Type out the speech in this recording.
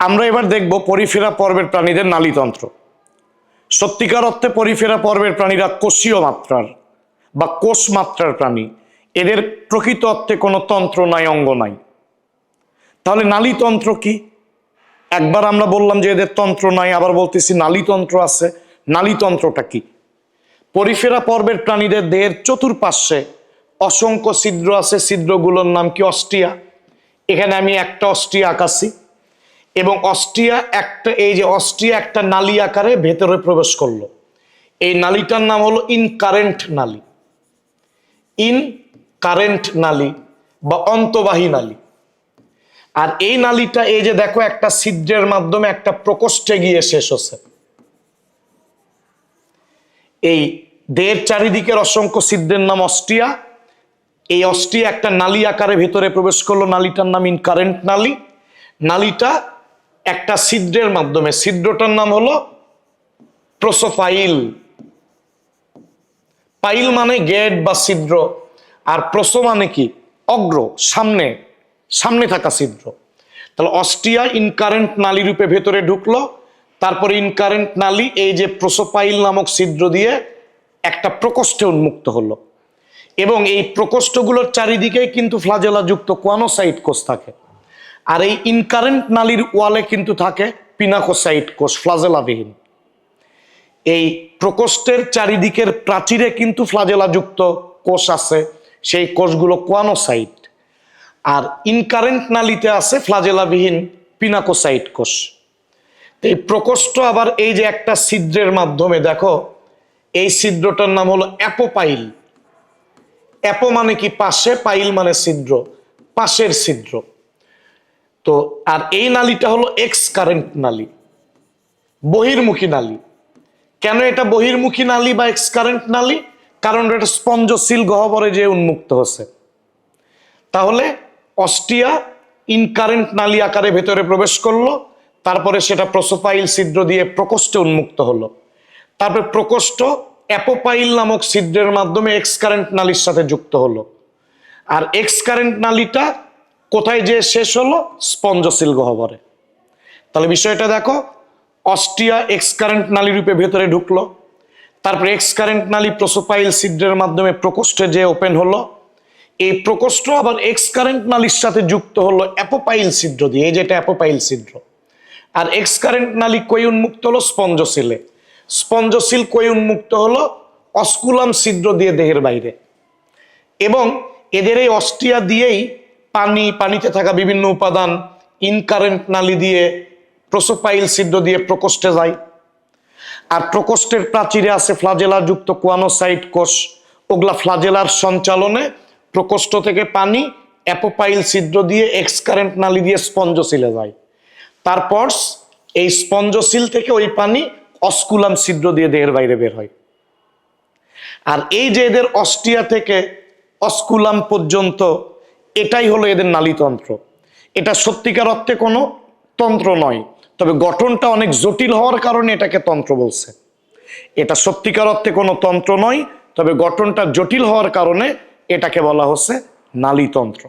আমরা এবার দেখব পরিফেরা পর্বের প্রাণীদের নালীতন্ত্র। সত্যিকার অর্থে পরিফেরা পর্বের প্রাণীরা কোষীয় মাত্রার বা কোষ মাত্রার প্রাণী। এদের প্রকৃত অর্থে কোনো তন্ত্র নাই, অঙ্গ নাই। তাহলে নালীতন্ত্র কি? একবার আমরা বললাম যে এদের তন্ত্র নাই, আবার বলতেছি নালীতন্ত্র আছে। নালীতন্ত্রটা কি? পরিফেরা পর্বের প্রাণীদের দেহের চতুর্পাশ্বে অসংখ্য ছিদ্র আছে। ছিদ্রগুলোর নাম কি? অস্টিয়া এখানে আমি একটা অস্টিয়া আঁকাছি এবং অস্ট্রিয়া একটা, এই যে অস্ট্রিয়া একটা নালী আকারে ভেতরে প্রবেশ করল। এই নালীটার নাম হলো ইনকারেন্ট নালী। ইন কারেন্ট নালী বা অন্তবাহী নালী। আর এই নালীটা, এই যে দেখো, একটা ছিদ্রের মাধ্যমে একটা প্রকোষ্ঠে গিয়ে শেষ হচ্ছে এই দেহের চারিদিকের অসংখ্য ছিদ্রের নাম অস্ট্রিয়া। এই অস্ট্রিয়া একটা নালী আকারে ভেতরে প্রবেশ করল। নালীটার নাম ইনকারেন্ট নালী। নালীটা একটা ছিদ্রের মাধ্যমে, ছিদ্রটার নাম হলো প্রসোফাইল। পাইল মানে গেট বা ছিদ্র, আর প্রসো মানে কি? অগ্র, সামনে সামনে থাকা ছিদ্র। তাহলে অস্ট্রিয়া ইনকারেন্ট নালী রূপে ভেতরে ঢুকলো, তারপরে ইনকারেন্ট নালী এই যে প্রোসোপাইল নামক ছিদ্র দিয়ে একটা প্রকোষ্ঠে উন্মুক্ত হলো। এবং এই প্রকোষ্ঠগুলোর চারিদিকেই কিন্তু ফ্লাজেলাযুক্ত কোয়ানোসাইট কোষ থাকে। আর এই ইনকারেন্ট নালির ওয়ালে কিন্তু থাকে পিনাকোসাইট কোষ ফ্লাজেলাবিহীন এই প্রকোষ্ঠের চারিদিকের প্রাচীরে কিন্তু ফ্লাজেলাযুক্ত কোষ আছে, সেই কোষগুলো কোয়ানোসাইট। আর ইনকারেন্ট নালীতে আছে ফ্লাজেলাবিহীন পিনাকোসাইট কোষ। এই প্রকোষ্ঠ আবার এই যে একটা ছিদ্রের মাধ্যমে, দেখো, এই ছিদ্রটার নাম হলো অ্যাপোপাইল। অ্যাপো মানে কি? পাশে, পাইল মানে ছিদ্র, পাশের ছিদ্র। তো আর এই নালীটা হলো এক্স কারেন্ট নালী, বহির্মুখী নালী। কেন এটা বহির্মুখী নালী বা এক্স কারেন্ট নালী? কারণ এটা স্পঞ্জশীল গহ্বরে যে উন্মুক্ত হচ্ছে। তাহলে অস্টিয়া ইনকারেন্ট নালী আকারে ভেতরে প্রবেশ করল, তারপরে সেটা প্রসোপাইল ছিদ্র দিয়ে প্রকোষ্ঠে উন্মুক্ত হলো। তারপরে প্রকোষ্ঠ অ্যাপোপাইল নামক ছিদ্রের মাধ্যমে এক্স কারেন্ট নালীর সাথে যুক্ত হলো। আর এক্স কারেন্ট নালীটা কোথায় যে শেষ হলো? স্পঞ্জশীল গহ্বরে তাহলে বিষয়টা দেখো অস্টিয়া এক্স কারেন্ট নালী রূপে ভেতরে ঢুকলো। তারপরে এক্স কারেন্ট নালী প্রসোপাইল ছিদ্রের মাধ্যমে প্রকোষ্ঠে যে ওপেন হলো, এই প্রকোষ্ঠ আবার এক্স কারেন্ট নালীর সাথে যুক্ত হলো অ্যাপোপাইল ছিদ্র দিয়ে, এই যেটা অ্যাপোপাইল ছিদ্র। আর এক্স কারেন্ট নালী কই উন্মুক্ত হলো? স্পঞ্জশীলে। স্পঞ্জশীল কই উন্মুক্ত হলো? অস্কুলাম ছিদ্র দিয়ে দেহের বাইরে। এবং এদের এই অস্টিয়া দিয়েই পানি, পানিতে থাকা বিভিন্ন উপাদান ইনকারেন্ট নালী দিয়ে প্রসোপাইল ছিদ্র দিয়ে প্রকোষ্ঠে যায়। আর প্রকোষ্ঠের প্রাচীরে আছে ফ্লাজেলা যুক্ত কোয়ানোসাইট কোষ। ওগুলা ফ্লাজেলার সঞ্চালনে প্রকোষ্ঠ থেকে পানি অ্যাপোপাইল ছিদ্র দিয়ে এক্স কারেন্ট নালী দিয়ে স্পঞ্জশীলে যায়। তারপর এই স্পঞ্জশীল থেকে ওই পানি অস্কুলাম ছিদ্র দিয়ে দেহের বাইরে বের হয়। আর এই যে এদের অস্টিয়া থেকে অস্কুলাম পর্যন্ত এটাই হলো এদের নালীতন্ত্র। এটা সত্যিকার অর্থে কোনো তন্ত্র নয়, তবে গঠনটা অনেক জটিল হওয়ার কারণে এটাকে তন্ত্র বলছে। এটা সত্যিকার অর্থে কোনো তন্ত্র নয়, তবে গঠনটা জটিল হওয়ার কারণে এটাকে বলা হচ্ছে নালীতন্ত্র।